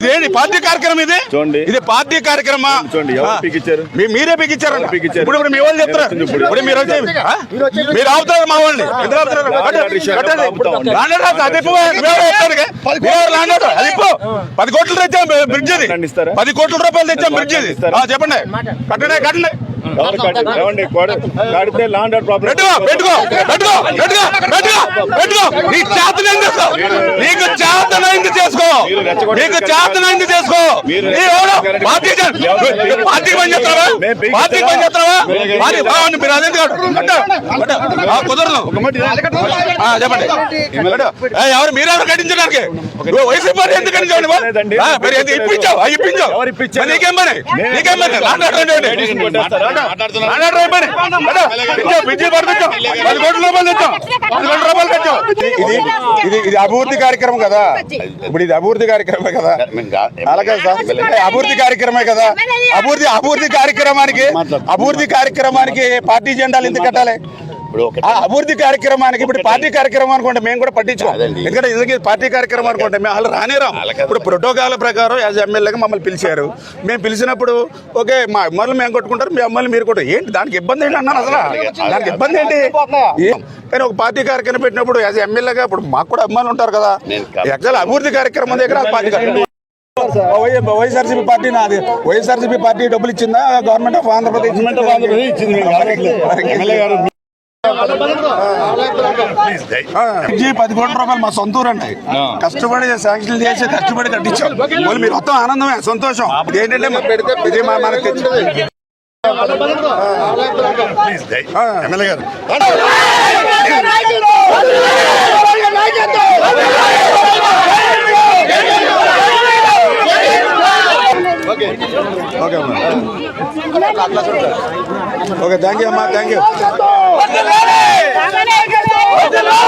ఇదేంటి పార్టీ కార్యక్రమం ఇది? చూడండి. ఇది పార్టీ కార్యక్రమమా? చూడండి. పీకిచ్చారు? మీరే పీకిచ్చారు పీకిచ్చారు? ఇప్పుడు ఇప్పుడు మీ వాళ్ళు చెప్తారు? ఇప్పుడు. మీరు వచ్చి? మీరు ఆపుతారు మా వాళ్ళని? అది అది. పది కోట్లు తెచ్చాం. బ్రిడ్జ్ ఇస్తారా? పది కోట్ల రూపాయలు తెచ్చాం బ్రిడ్జ్? ఆ, చెప్పండి. కట్టండి కట్టండి. నీకు చేతనైంది చేసుకో. నీకు చేతనైంది చేసుకో పార్టీకి పని చేస్తావా పార్టీకి పని చేస్తావా మీరు. ఆ, కుదరదు. చెప్పండి. ఎవరు? మీరెవరు కట్టించడానికి? పార్టీ ఎందుకు ఎందుకు ఇప్పించావు? ఇప్పించావు నీకేం పని? నీకేం పని? ఇది ఇది అభివృద్ధి కార్యక్రమం కదా. ఇప్పుడు ఇది అభివృద్ధి కార్యక్రమమే కదా? అలాగే సార్. అభివృద్ధి కార్యక్రమే కదా? అభివృద్ధి అభివృద్ధి కార్యక్రమానికి అభివృద్ధి కార్యక్రమానికి పార్టీ జెండాలు ఎందుకు కట్టాలి? అభివృద్ధి కార్యక్రమానికి ఇప్పుడు పార్టీ కార్యక్రమం అనుకుంటే మేము కూడా పట్టించుకోం. ఎందుకంటే ఇది పార్టీ కార్యక్రమం అనుకుంటే మేము వాళ్ళు రానేరాం. ఇప్పుడు ప్రోటోకాల్ ప్రకారం యాజ్ ఎమ్మెల్యేగా మమ్మల్ని పిలిచారు. మేము పిలిచినప్పుడు ఓకే మా అమ్మలు మేము కొట్టుకుంటారు మీ అమ్మలు మీరు కొట్టారు ఏంటి దానికి ఇబ్బంది ఏంటి అన్నారు అసలు? దానికి ఇబ్బంది ఏంటి? కానీ ఒక పార్టీ కార్యక్రమం పెట్టినప్పుడు యాజ్ ఎమ్మెల్యేగా ఇప్పుడు మాకు కూడా అమ్మాయిలు ఉంటారు కదా. యాక్చువల్ అభివృద్ధి కార్యక్రమం దగ్గర పార్టీ కార్యక్రమం. వైఎస్ఆర్సీపీ పార్టీ నాది. వైఎస్ఆర్సీపీ పార్టీ డబ్బులు ఇచ్చిందా? గవర్నమెంట్ ఆఫ్ ఆంధ్రప్రదేశ్ పది కోట్ల రూపాయలు మా సొంత ఊరు అండి కష్టపడి శాంక్షన్ చేసి కష్టపడి కట్టించాం. వాళ్ళు మీరు మొత్తం ఆనందమే సంతోషం. ఏంటంటే పెడితే ఇది మనకి తెచ్చింది. ఆ, ఎమ్మెల్యే గారు ఓకే. అమ్మా ఓకే థ్యాంక్ యూ అమ్మా థ్యాంక్ యూ ¡Mételo!